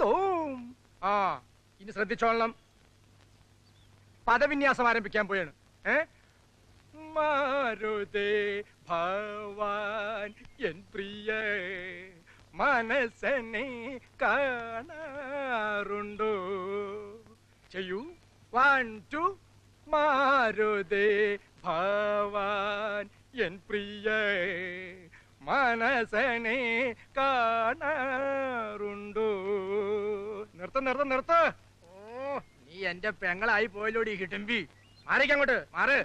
തൂം ആ ഇനി ശ്രദ്ധിച്ചോളണം. പദവിന്യാസം ആരംഭിക്കാൻ പോയാണ്. ഏ? മാരുതേ ഭവാൻ എൻ പ്രിയ മനസ്സനെ കാണാറുണ്ടോ? ചെയ്യൂ. വൺ ടു മാരുതേ ഭവാൻ എൻ പ്രിയ മനസനെ കാണാറുണ്ടോ. നിർത്ത നിർത്ത നിർത്ത. ഓ നീ എന്റെ പെങ്ങളായി പോയല്ലോടി കിട്ടുമ്പി മാറിക്കങ്ങോട്ട് മാറ്.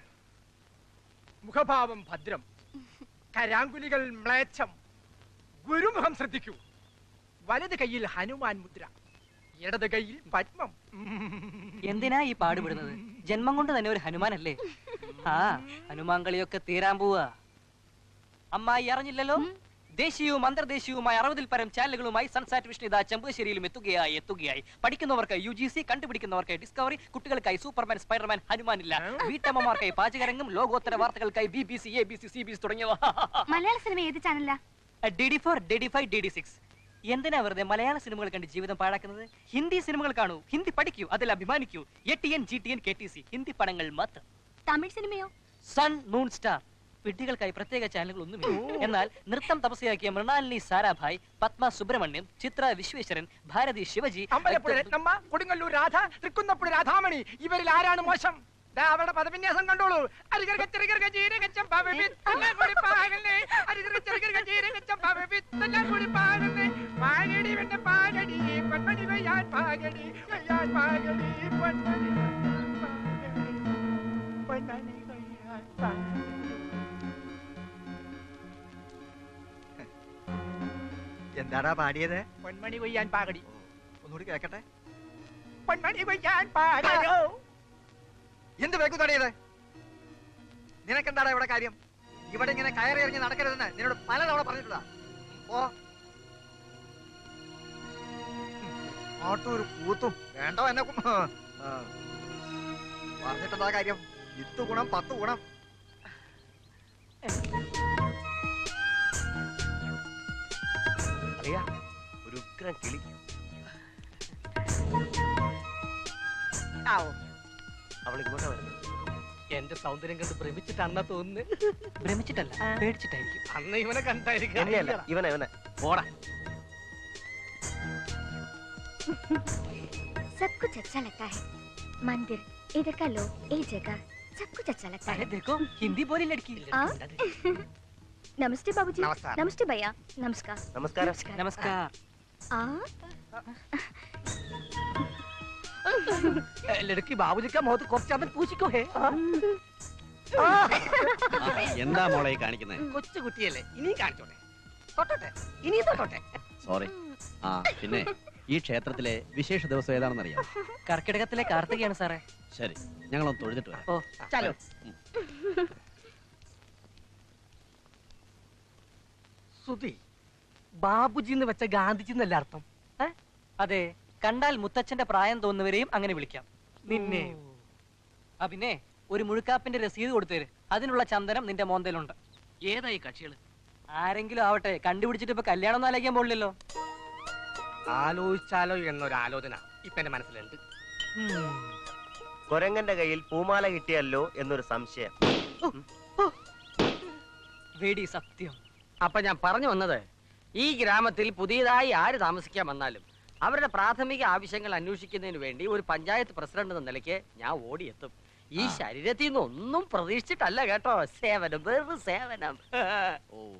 മുഖഭാവം ഭദ്രം. കരാങ്കുലികൾ മ്ലേച്ഛം. ഗുരുമുഖം ശ്രദ്ധിക്കൂ. വലത് കയ്യിൽ ഹനുമാൻ മുദ്ര. ഇടത് കയ്യിൽ പത്മം. എന്തിനാ ഈ പാടുപെടുന്നത്? ജന്മം കൊണ്ട് തന്നെ ഒരു ഹനുമാനല്ലേ? ആ ഹനുമാൻ കളിയൊക്കെ തീരാൻ പോവാ. അമ്മായി അറിഞ്ഞില്ലല്ലോ? ദേശീയവും അന്തർദേശീയവുമായ അറുപതിൽ പരം ചാനലുകളുമായി സൺസാറ്റ് വിഷ്ണു ഇതാ ചെമ്പശ്ശേരിയിലും എത്തുകയായി എത്തുകയായി. പഠിക്കുന്നവർക്ക് യു ജി സി കണ്ടുപിടിക്കുന്നവർക്ക് ഡിസ്കവറി കുട്ടികൾക്കായി സൂപ്പർമാൻ സ്പൈഡർമാൻ ഹനുമാൻ ഇല്ല വീട്ടമ്മമാർക്കായി പാചകരംഗം ലോകോത്തര വാർത്തകൾക്കായി B B C A B C C B C തുടങ്ങിയവ. മലയാള സിനിമ ഏത് ചാനലാ D D four D D five D D six. എന്തിനാ വെറുതെ മലയാള സിനിമകൾ കണ്ട് ജീവിതം പാഴാക്കുന്നത്? ഹിന്ദി സിനിമകൾ കാണൂ ഹിന്ദി പഠിക്കൂ അതിൽ അഭിമാനിക്കൂ. A T N G T N K T C Hindi പടങ്ങൾ മാത്രം. തമിഴ് സിനിമയോ? സൺ മൂൺ സ്റ്റാർ വിഡ്ഢികൾക്കായി പ്രത്യേക ചാനലുകൾ ഒന്നുമില്ല എന്നാൽ നൃത്തം തപസ്യയാക്കിയ മൃണാലിനി സാരാഭായ് പത്മ സുബ്രഹ്മണ്യം ചിത്ര വിശ്വേശ്വരൻ ഭാരതി ശിവജി അമ്പലപ്പുഴ രത്നമ്മ കൊടുങ്ങല്ലൂർ രാധ തൃക്കുന്നപ്പുഴ രാധാമണി ഇവരിൽ ആരാണ് മോശം? ദാ അവരുടെ പദവിന്യാസം കണ്ടോളൂ. ജീരകച്ചം പാകടി, കൊയ്യാൻ പാകടി, പൊന്നണി പൊന്നണി കൊയ്യാൻ പാകടി. എന്താടാ പാടിയത്? പൊന്മണി കൊയ്യാൻ പാകടി ഒന്നുകൂടി കേക്കട്ടെ. പൊന്മണി കൊയ്യാൻ പാകടി എന്ത് വേഗം തടയത് നിനക്കെന്താടാ ഇവിടെ കാര്യം? ഇവിടെ ഇങ്ങനെ കയറി ഇറങ്ങി നടക്കരുതെന്ന് നിന്നോട് പലതവണ പറഞ്ഞിട്ടുള്ളതാ. ഓ ആട്ടൂർ കൂത്തും. വേണ്ട എന്നെ. പറഞ്ഞിട്ടെന്താ കാര്യം? വിത്ത് ഗുണം പത്ത് ഗുണം. അറിയാ ഒരു ഉഗ്രം കിളി. അവൾ ഇങ്ങോട്ടാ വരുന്നത്. എന്റെ സൗന്ദര്യം കണ്ട് ഭ്രമിച്ചിട്ടാണെന്നാ തോന്നുന്നു. ഭ്രമിച്ചിട്ടല്ല പേടിച്ചിട്ടായിരിക്കും. അന്ന് ഇവനെ കണ്ടായിരിക്കും. ഇവനെ ഇവനെ. പോടാ. सब कुछ अच्छा लगता है मंदिर इधर का लोग ये जगह सब कुछ अच्छा लगता है देखो हिंदी बोली लड़की नमस्ते बाबूजी नमस्ते भैया नमस्कार नमस्कार नमस्कार लड़की बाबूजी का ലടുക്കി ബാബുജിക്ക മുഖത്ത് കുറച്ചവൻ क्यों है എന്താ മോളെ കാണിക്കുന്നത് കൊച്ചു കുട്ടിയല്ലേ ഇനിയും കാണിച്ചോട്ടെ തൊട്ടോട്ടെ ഇനിയും തൊട്ടോട്ടെ സോറി ആ പിന്നെ ഈ ക്ഷേത്രത്തിലെ വിശേഷ ദിവസം ഏതാണെന്ന് അറിയാം കർക്കിടകത്തിലെ കാർത്തികയാണ് സാറേ. ശരി ഞങ്ങളൊന്ന് തൊഴുതിട്ട് വരാം. ഓ ചലോ. സുധി ബാബുജി എന്ന് വെച്ച ഗാന്ധിജി എന്നല്ല അർത്ഥം. അതെ കണ്ടാൽ മുത്തച്ഛന്റെ പ്രായം തോന്നുന്നവരെയും അങ്ങനെ വിളിക്കാം. നിന്നെ. ആ പിന്നെ ഒരു മുഴുക്കാപ്പിന്റെ രസീത് കൊടുത്തേര്. അതിനുള്ള ചന്ദനം നിന്റെ മോന്തയിലുണ്ട് ഏതായി കക്ഷികൾ? ആരെങ്കിലും ആവട്ടെ കണ്ടുപിടിച്ചിട്ട് ഇപ്പൊ കല്യാണം ഒന്നും ആലോചിക്കാൻ പോണില്ലല്ലോ. ആലോചിച്ചാലോ എന്നൊരാലോചന ഇപ്പൊ എന്റെ മനസ്സിലുണ്ട്. കൊരങ്ങന്റെ കയ്യിൽ പൂമാല കിട്ടിയല്ലോ എന്നൊരു സംശയം. വേടി സത്യം. അപ്പൊ ഞാൻ പറഞ്ഞു വന്നത് ഈ ഗ്രാമത്തിൽ പുതിയതായി ആര് താമസിക്കാൻ വന്നാലും അവരുടെ പ്രാഥമിക ആവശ്യങ്ങൾ അന്വേഷിക്കുന്നതിന് വേണ്ടി ഒരു പഞ്ചായത്ത് പ്രസിഡന്റ് എന്ന നിലയ്ക്ക് ഞാൻ ഓടിയെത്തും. ഈ ശരീരത്തിൽ നിന്ന് ഒന്നും പ്രതീക്ഷിച്ചിട്ടല്ല കേട്ടോ. സേവനം വെറും സേവനം. ഓ.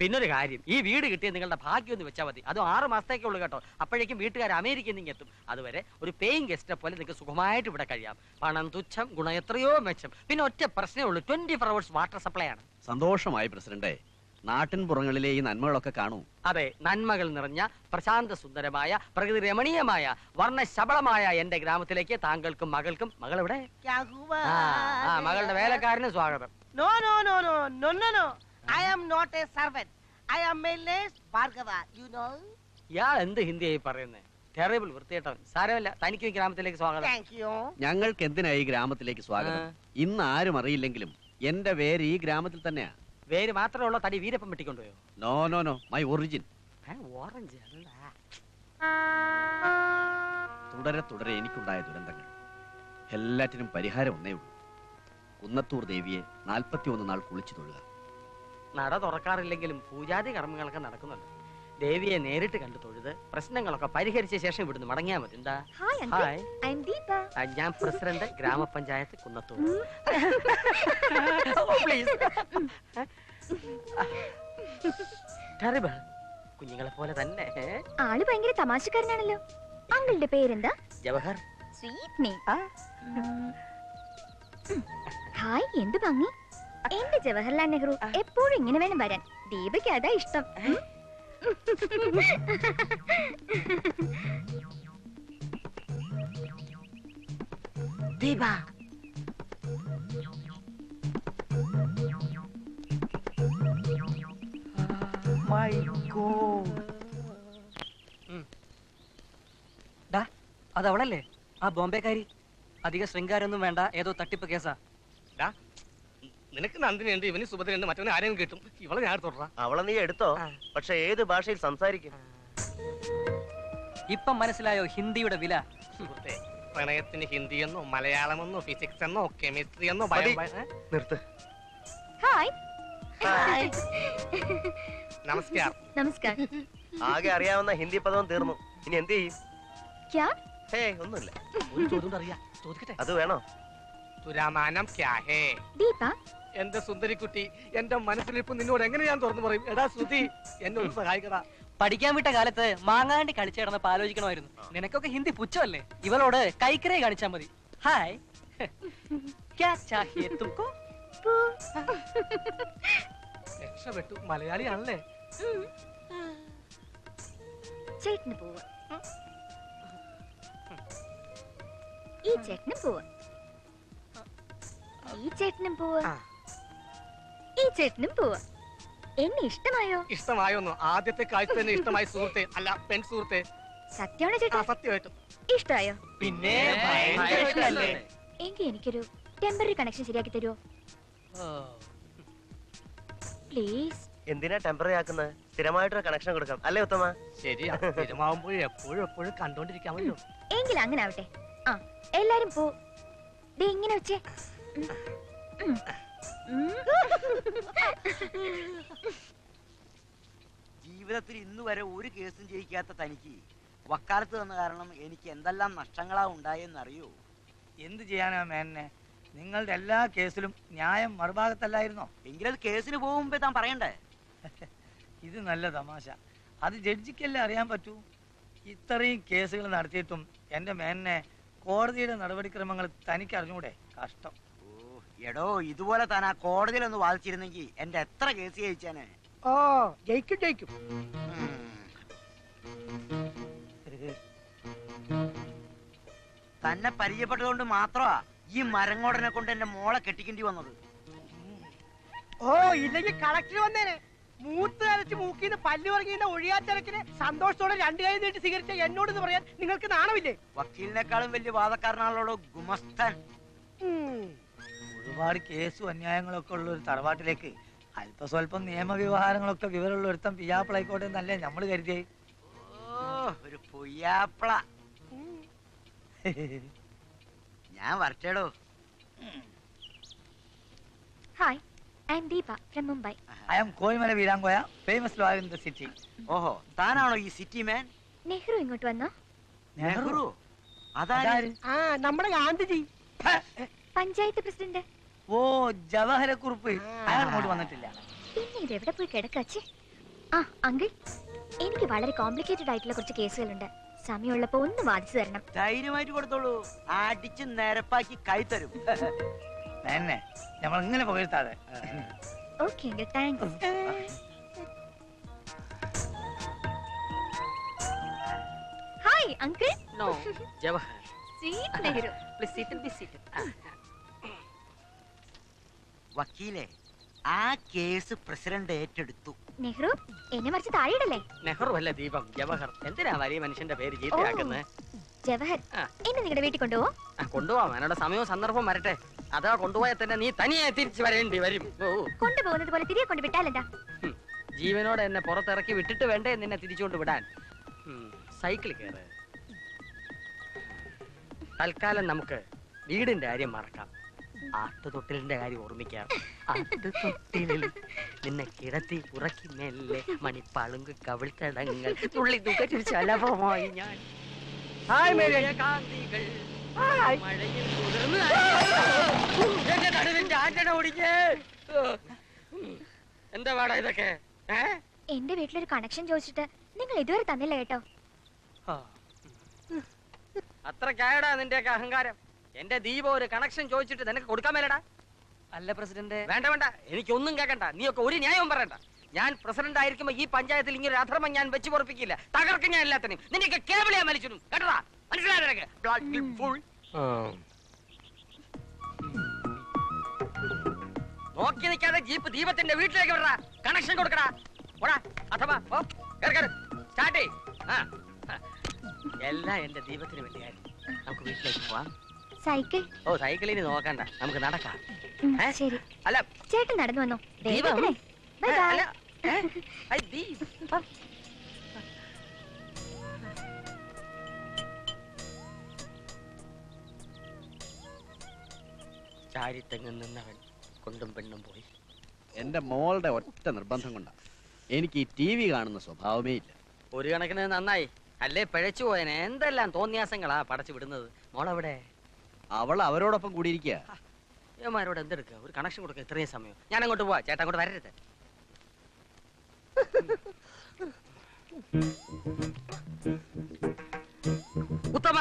പിന്നൊരു കാര്യം ഈ വീട് കിട്ടിയ നിങ്ങളുടെ ഭാഗ്യം ഒന്ന് വെച്ചാൽ മതി. അതും ആറ് മാസത്തേക്കേ ഉള്ളൂ കേട്ടോ. അപ്പോഴേക്കും വീട്ടുകാർ അമേരിക്കയിൽ നിന്ന് എത്തും അതുവരെ ഒരു പേയിങ് ഗസ്റ്റ് പോലെ നിങ്ങൾക്ക് സുഖമായിട്ട് ഇവിടെ കഴിയാം. പണം തുച്ഛം ഗുണം എത്രയോ മെച്ചം. പിന്നെ ഒറ്റ പ്രശ്നമേ ഉള്ളൂ. Twenty four hours water supply ആണ്. സന്തോഷമായി പ്രസിഡന്റെ നാട്ടിൻ പുറങ്ങളിലെ ഈ നന്മകളൊക്കെ കാണൂ. അതെ നന്മകൾ നിറഞ്ഞ പ്രശാന്ത സുന്ദരമായ പ്രകൃതി രമണീയമായ വർണശബളമായ എന്റെ ഗ്രാമത്തിലേക്ക് താങ്കൾക്കും മകൾക്കും മകൾ എവിടെ മകളുടെ വേലക്കാരന് സ്വാഗതം. No no no no no no, am not a servant. I am Miles Bhargava, you know. ഇയാൾ എന്ത് ഹിന്ദിയായി പറയുന്നത് ടെറിബിൾ വൃത്തിയേട്ടവൻ സാരമില്ല. തനിക്ക് ഈ ഗ്രാമത്തിലേക്ക് സ്വാഗതം. Thank you. ഞങ്ങൾക്ക് എന്തിനാ ഈ ഗ്രാമത്തിലേക്ക് സ്വാഗതം? ഇന്ന് ആരും അറിയില്ലെങ്കിലും എന്റെ വേര് ഈ ഗ്രാമത്തിൽ തന്നെയാ. വേര് മാത്രമേ ഉള്ള തടി വീരപ്പം വെട്ടിക്കൊണ്ടുപോയോ? No no no my origin ഏ, ഓറഞ്ച് അല്ല തുടരെ തുടരെ എനിക്കുണ്ടായ ദുരന്തങ്ങൾ. എല്ലാറ്റിനും പരിഹാരം ഒന്നേ ഉള്ളൂ. കുന്നത്തൂർ ദേവിയെ നാൽപ്പത്തി ഒന്ന് നാൾ കുളിച്ചു തൊഴുക. നട തുറക്കാറില്ലെങ്കിലും പൂജാതി കർമ്മങ്ങളൊക്കെ നടക്കുന്നുണ്ട്. ദേവിയെ നേരിട്ട് കണ്ടു തൊഴുത് പ്രശ്നങ്ങളൊക്കെ പരിഹരിച്ച ശേഷം ഇവിടുന്ന് മടങ്ങിയാ മതി. എന്താ? ഹായ് അങ്കിൾ ആ, ഞാൻ പ്രസിഡന്റ് ഗ്രാമപഞ്ചായത്ത് കുന്നത്തൂർ. please. Terrible. കുഞ്ഞുങ്ങളെ പോലെ തന്നെ. ഏ? ആൾ ഭയങ്കര തമാശക്കാരനാണല്ലോ. അങ്കിളുടെ പേരെന്താ? ജവഹർ. സ്വീറ്റ് നെയിം ഹായ് എന്ത് ഭംഗി? എന്റെ ജവഹർലാൽ നെഹ്റു എപ്പോഴും ഇങ്ങനെ വേണം വരാൻ. ദീപയ്ക്ക് അതാ ഇഷ്ടം. ദീപ. മൈ ഗോഡ് ഡാ അത് അവളല്ലേ ആ ബോംബെക്കാരി. അധിക ശൃംഗാരൊന്നും വേണ്ട ഏതോ തട്ടിപ്പ് കേസാ. നിനക്ക് നന്ദിനിയുണ്ട് ഇവന് സുഭദ്രയുണ്ട് മറ്റവന് ആരെയും കിട്ടും? ഇവളെ ഞാൻ തുടരാ അവളെ നീ എടുത്തോ. പക്ഷെ ഏത് ഭാഷയിൽ സംസാരിക്കും? ഇപ്പം മനസ്സിലായോ ഹിന്ദിയുടെ വില? സുഹൃത്തെ പ്രണയത്തിന് ഹിന്ദി എന്നോ മലയാളമെന്നോ ഫിസിക്സ് എന്നോ കെമിസ്ട്രി എന്നോ. ബയോ? നിർത്ത്. ഹായ്. നമസ്കാരം. നമസ്കാരം. ആകെ അറിയാവുന്ന ഹിന്ദി പദവും തീർന്നു. ഇനി എന്ത് ചെയ്യും? ക്യാ? ഹേ ഒന്നുമില്ല. ഒരു ചോദ്യം അറിയാം. ചോദിക്കട്ടെ? അത് വേണോ? തുരാമാനം ക്യാ ഹേ? ദീപ എന്റെ സുന്ദരിക്കുട്ടി എന്റെ മനസ്സിലിപ്പ് നിന്നോട് എങ്ങനെ ഞാൻ തുറന്നു പറയും? എടാ ശ്രുതി എന്നെ ഒന്ന് സഹായിക്കടാ. പഠിക്കാൻ വിട്ട കാലത്ത് മാങ്ങാണ്ടി കളിച്ചു കിടന്നപ്പോ ആലോചിക്കണമായിരുന്നു നിനക്കൊക്കെ ഹിന്ദി പുച്ഛമല്ലേ? ഇവളോട് കൈക്കരയെ കാണിച്ചാ മതി. ഹായ് ക്യാ ചാഹിയേ തുംകോ രക്ഷപ്പെട്ടു. മലയാളിയാണല്ലേ? ചേട്ടന് പോവാ. ഈ ചേട്ടനും പോവാ. ഈ ചേട്ടനും പോവാ. ആ. ഈ ചേട്ടനും പോവാ. എന്നെ ഇഷ്ടമായോ? ഇഷ്ടമായോ ആദ്യത്തെ കാഴ്ച തന്നെ ഇഷ്ടമായ സുഹൃത്തെ. അല്ല പെൺ സുഹൃത്തെ. സത്യമാണോ ചേട്ടാ? സത്യമായിട്ടും. ഇഷ്ടമായോ? പിന്നെ ഭയങ്കര ഇഷ്ടമല്ലേ എങ്കിൽ എനിക്കൊരു ടെമ്പററി കണക്ഷൻ ശരിയാക്കി തരുമോ പ്ലീസ് എന്തിനാ ടെമ്പററി ആക്കുന്നത് സ്ഥിരമായിട്ടൊരു കണക്ഷൻ കൊടുക്കാം. അല്ലേ ഉത്തമ? ശരിയാ സ്ഥിരമാവുമ്പോഴും എപ്പോഴും എപ്പോഴും കണ്ടോണ്ടിരിക്കാമല്ലോ എങ്കിൽ അങ്ങനെ ആവട്ടെ ആ എല്ലാരും പോ. ദേ ഇങ്ങനെ വെച്ചേ. ഉം. ഉം. ജീവിതത്തിൽ ഇന്ന് വരെ ഒരു കേസും ജയിക്കാത്ത തനിക്ക് വക്കാലത്ത് വന്ന കാരണം എനിക്ക് എന്തെല്ലാം നഷ്ടങ്ങളാ ഉണ്ടായെന്ന് അറിയോ എന്ത് ചെയ്യാനാ മേനെ നിങ്ങളുടെ എല്ലാ കേസിലും ന്യായം മറുഭാഗത്തല്ലായിരുന്നോ? എങ്കിലത് കേസിന് പോകുമ്പോ താൻ പറയണ്ടേ? ഇത് നല്ല തമാശ. അത് ജഡ്ജിക്കല്ലേ അറിയാൻ പറ്റൂ? ഇത്രയും കേസുകൾ നടത്തിയിട്ടും എന്റെ മേനെ കോടതിയുടെ നടപടിക്രമങ്ങൾ തനിക്ക് അറിഞ്ഞൂടെ കഷ്ടം. എടോ ഇതുപോലെ താൻ ആ കോടതിയിൽ ഒന്ന് വാദിച്ചിരുന്നെങ്കിൽ എന്റെ എത്ര കേസ് ജയിച്ചാന്? ഓ ജയിക്കും ജയിക്കും. തന്നെ പരിചയപ്പെട്ടതുകൊണ്ട് മാത്രമാ ഈ മരങ്ങോടനെ കൊണ്ട് എന്റെ മോളെ കെട്ടിക്കേണ്ടി വന്നത്. ഓ ഇല്ലെങ്കിൽ കളക്ടർ വന്നേനെ. മൂത്ത് അരച്ച് മൂക്കിന്ന് പല്ല് പറഞ്ഞ ഒഴിയാത്തിരക്കിന് സന്തോഷത്തോടെ രണ്ടു കൈ നീട്ടി സ്വീകരിച്ച എന്നോട് എന്ന് പറയാൻ നിങ്ങൾക്ക് നാണമില്ലേ? വക്കീലിനേക്കാളും വലിയ വാദക്കാരനാണല്ലോ ഗുമസ്തൻ. ഒരുപാട് കേസും അന്യായങ്ങളൊക്കെ ഉള്ള ഒരു തറവാട്ടിലേക്ക് അല്പസ്വല്പം നിയമവ്യവഹാരങ്ങളൊക്കെ വിവരമുള്ള ഒരുത്തം പിയാപ്പിളായിക്കോട്ടെ എന്നല്ലേ നമ്മൾ കരുതിയേ. ഓ ഒരു പൊയ്യാപ്പിള. ഞാൻ വരട്ടേടോ. Hi I am Deepa from Mumbai I am Koyimala Veerankoya famous lawyer in the city ഓഹോ താനാണോ ഈ സിറ്റി മാൻ നെഹ്റു ഇങ്ങോട്ട് വന്നോ? നെഹ്റു? ആ നമ്മുടെ ഗാന്ധിജി. പഞ്ചായത്ത് പ്രസിഡന്റ്. ഓ ജവഹരക്കുറുപ്പ്. അയാൾ അങ്ങോട്ട് വന്നിട്ടില്ല. പിന്നെ ഇത് എവിടെ പോയി കിടക്കാച്ചി ആ അങ്കിൾ എനിക്ക് വളരെ കോംപ്ലിക്കേറ്റഡ് ആയിട്ടുള്ള കുറച്ച് കേസുകളുണ്ട്. സമയമുള്ളപ്പോ ഒന്ന് വാദിച്ചു തരണം. ധൈര്യമായിട്ട് കൊടുത്തോളൂ. അടിച്ച് നിരപ്പാക്കി കൈ തരും. എന്നെ നമ്മൾ ഇങ്ങനെ പുകഴ്ത്താതെ. Okay uncle thank hi uncle. No Jawahar. Seat Nehru. Please seat be seated വക്കീലെ ആ കേസ് പ്രസിഡന്റ് ഏറ്റെടുത്തു. നെഹ്റു എന്നെ മറിച്ച് താഴെയിടല്ലേ? നെഹ്റു അല്ല ദീപം ജവഹർ. എന്തിനാ വലിയ മനുഷ്യന്റെ പേര് ചീത്തയാക്കുന്നത് ജവഹർ. എന്നെ നിങ്ങളുടെ വീട്ടിൽ കൊണ്ടുപോവോ? കൊണ്ടുപോവാം. അതിനുള്ള സമയവും സന്ദർഭവും വരട്ടെ. അതാ കൊണ്ടുപോയാൽ തന്നെ നീ തനിയെ തിരിച്ചു വരേണ്ടി വരും. ഓ. കൊണ്ടുപോകുന്നത് പോലെ തിരികെ കൊണ്ട് വിട്ടാലെന്താ ജീവനോടെ എന്നെ പുറത്തിറക്കി വിട്ടിട്ട് വേണ്ടേ നിന്നെ തിരിച്ചുകൊണ്ട് വിടാൻ? സൈക്കിൾ കയറ്. തൽക്കാലം നമുക്ക് വീടിന്റെ കാര്യം മറക്കാം. ആട്ടുതൊട്ടിലിന്റെ കാര്യം ഓർമ്മിക്കാം. ആട്ടുതൊട്ടിലിൽ നിന്നെ കിടത്തി ഉറക്കി മെല്ലെ മണിപ്പളുങ്ക് കവിൾത്തടങ്ങൾ. തുള്ളി തുകച്ചു ശലഭമായി ഞാൻ. കാന്തികൾ മഴയിൽ കുതിർന്ന് എന്റെ നടുവിന്റെ ആറ്റണ ഓടിക്കേ. എന്താ പാടാ ഇതൊക്കെ? എന്റെ വീട്ടിലൊരു കണക്ഷൻ ചോദിച്ചിട്ട് നിങ്ങൾ ഇതുവരെ തന്നില്ല കേട്ടോ. അത്ര കേടാ നിന്റെയൊക്കെ അഹങ്കാരം. എന്റെ ദീപം ഒരു കണക്ഷൻ ചോദിച്ചിട്ട് നിനക്ക് കൊടുക്കാൻ മേലടാ? അല്ല പ്രസിഡന്റ് വേണ്ട വേണ്ട. എനിക്കൊന്നും കേൾക്കണ്ട നീയൊക്കെ ഒരു ന്യായവും പറയണ്ട. ഞാൻ പ്രസിഡന്റ് ആയിരിക്കുമ്പോ ഈ പഞ്ചായത്തിൽ ഇങ്ങനെ ഒരു അധർമ്മം ഞാൻ വെച്ചു പൊറപ്പിക്കില്ല. തകർക്കും ഞാൻ എല്ലാത്തിനും നിന്നെയൊക്കെ കേബിൾ ഞാൻ വലിച്ചിടും കേട്ടടാ? മനസ്സിലായോ നിനക്ക്. നോക്കി നിൽക്കാതെ ജീപ്പ് ദീപത്തിന്റെ വീട്ടിലേക്ക് വിടറാ. കണക്ഷൻ കൊടുക്കടാ. പോടാ. അഥവാ ഓ കേറ് കേറ്. സ്റ്റാർട്ട് ചെയ് ആ. എല്ലാം എന്റെ ദീപത്തിന് വേണ്ടിയായിരുന്നു. നമുക്ക് വീട്ടിലേക്ക് പോവാം. സൈക്കിൾ. ഓ സൈക്കിളിന് നോക്കണ്ട. നമുക്ക് നടക്കാം. ശരി. അല്ല. ചേട്ടൻ നടന്നു വന്നോ? Bye bye. ചാരിത്തെങ്ങും നിന്നവൻ കൊണ്ടും പെണ്ണും പോയി. എന്റെ മോളുടെ ഒറ്റ നിർബന്ധം കൊണ്ടാ. എനിക്ക് ഈ ടി വി കാണുന്ന സ്വഭാവമേ ഇല്ല. ഒരു കണക്കിന് നന്നായി. അല്ലേ പിഴച്ചു പോയനെ? എന്തെല്ലാം തോന്നിയാസങ്ങളാ പടച്ചു വിടുന്നത്? മോളെവിടെ? അവൾ അവരോടൊപ്പം കൂടിയിരിക്കുക. ഏമാരോട് എന്തെടുക്കുക? ഒരു കണക്ഷൻ കൊടുക്കുക ഇത്രയും സമയം. ഞാൻ അങ്ങോട്ട് പോവാ. ചേട്ടൻ അങ്ങോട്ട് വരരുത്. ഉത്തമ!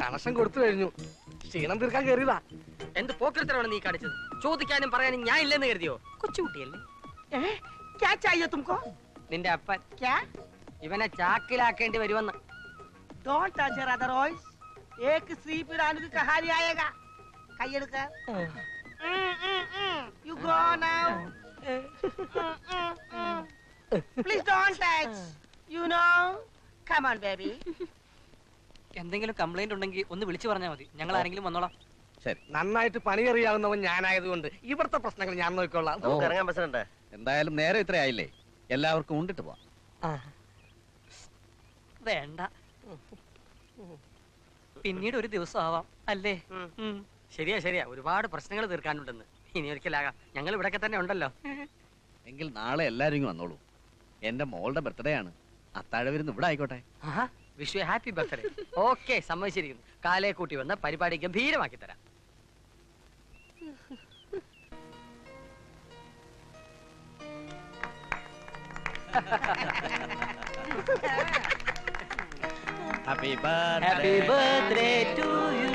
കണക്ഷൻ കൊടുത്തു കഴിഞ്ഞു. ക്ഷീണം തീർക്കാൻ കയറിയതാ. എന്ത് പോക്കൃത്തരമാണ് നീ കാണിച്ചത്? ചോദിക്കാനും പറയാനും ഞാൻ ഇല്ലെന്ന് കരുതിയോ? കൊച്ചുകുട്ടിയല്ലേ? ക്യാ ചാഹിയെ തുമക്കോ നിന്റെ അപ്പൻ ക്യാ ഇവനെ ചാക്കിലാക്കേണ്ടി വരുമെന്ന് डोंट टच हर अदरवाइज एक स्त्री पिरानु की कहानी आएगा കൈയെടുക്ക you go now please don't touch you no come on baby എന്തെങ്കിലും കംപ്ലൈന്റ് ഉണ്ടെങ്കിൽ ഒന്ന് വിളിച്ചു പറഞ്ഞാൽ മതി ഞങ്ങൾ ആരെങ്കിലും വന്നോളാം ശരി നന്നായിട്ട് പണി അറിയാവുന്നവൻ ഞാനായതുകൊണ്ട് ഇവിടുത്തെ പ്രശ്നങ്ങൾ ഞാൻ നോക്കിക്കൊള്ളാം നമുക്ക് ഇറങ്ങാൻ പ്രസിഡന്റ് എന്തായാലും നേരെ ഇത്രയായില്ലേ എല്ലാവർക്കും ഉണ്ടിട്ട് പോവാം. വേണ്ട. പിന്നീട് ഒരു ദിവസം ആവാം അല്ലേ. ശരിയാ ശരിയാ. ഒരുപാട് പ്രശ്നങ്ങൾ തീർക്കാനുണ്ടെന്ന്. ഇനി ഒരിക്കലാകാം. ഞങ്ങൾ ഇവിടൊക്കെ തന്നെ ഉണ്ടല്ലോ. എങ്കിൽ നാളെ എല്ലാരും വന്നോളൂ. എന്റെ മോളുടെ ബർത്ത്ഡേ ആണ്. അത്താഴ വരുന്ന് ഇവിടെ ആയിക്കോട്ടെ. Vishu happy birthday. ഓക്കെ സമ്മതിച്ചിരിക്കുന്നു. കാലയെ കൂട്ടി വന്ന് പരിപാടി ഗംഭീരമാക്കി തരാം. Happy Happy birthday to you.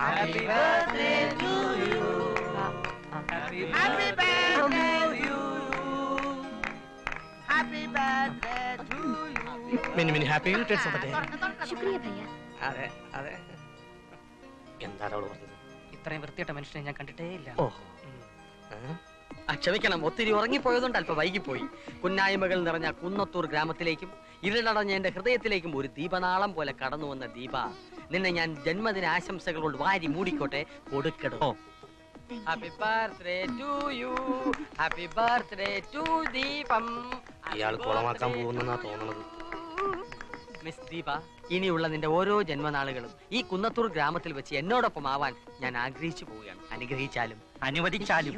Happy birthday to you. Happy Happy birthday. birthday to you. Happy birthday to you many many happy returns of the day ശുക്രിയ ഭയ്യ. അതെ അതെ. എന്താണ് അവൾ പറഞ്ഞത്? ഇത്രയും വൃത്തിയിട്ട മനുഷ്യനെ ഞാൻ കണ്ടിട്ടേ ഇല്ല ഓഹോ ക്ഷമിക്കണം ഒത്തിരി ഉറങ്ങിപ്പോയതുകൊണ്ട് അല്പം വൈകിപ്പോയി. കുന്നായ്മകൾ നിറഞ്ഞ കുന്നത്തൂർ ഗ്രാമത്തിലേക്കും ഇരുളടഞ്ഞ എന്റെ ഹൃദയത്തിലേക്കും ഒരു ദീപനാളം പോലെ കടന്നു വന്ന ദീപ നിന്നെ ഞാൻ ജന്മദിന ആശംസകൾ കൊണ്ട് വാരി മൂടിക്കോട്ടെ കൊടുക്കടോ. Happy birthday to you happy birthday to ദീപം. ഇയാൾ കുളമാക്കാൻ പോകുന്നെന്നാ തോന്നുന്നത് മിസ് ദീപ ഇനിയുള്ള നിന്റെ ഓരോ ജന്മനാളുകളും ഈ കുന്നത്തൂർ ഗ്രാമത്തിൽ വെച്ച് എന്നോടൊപ്പം ആവാൻ ഞാൻ ആഗ്രഹിച്ചു പോവുകയാണ്. അനുഗ്രഹിച്ചാലും അനുവദിച്ചാലും.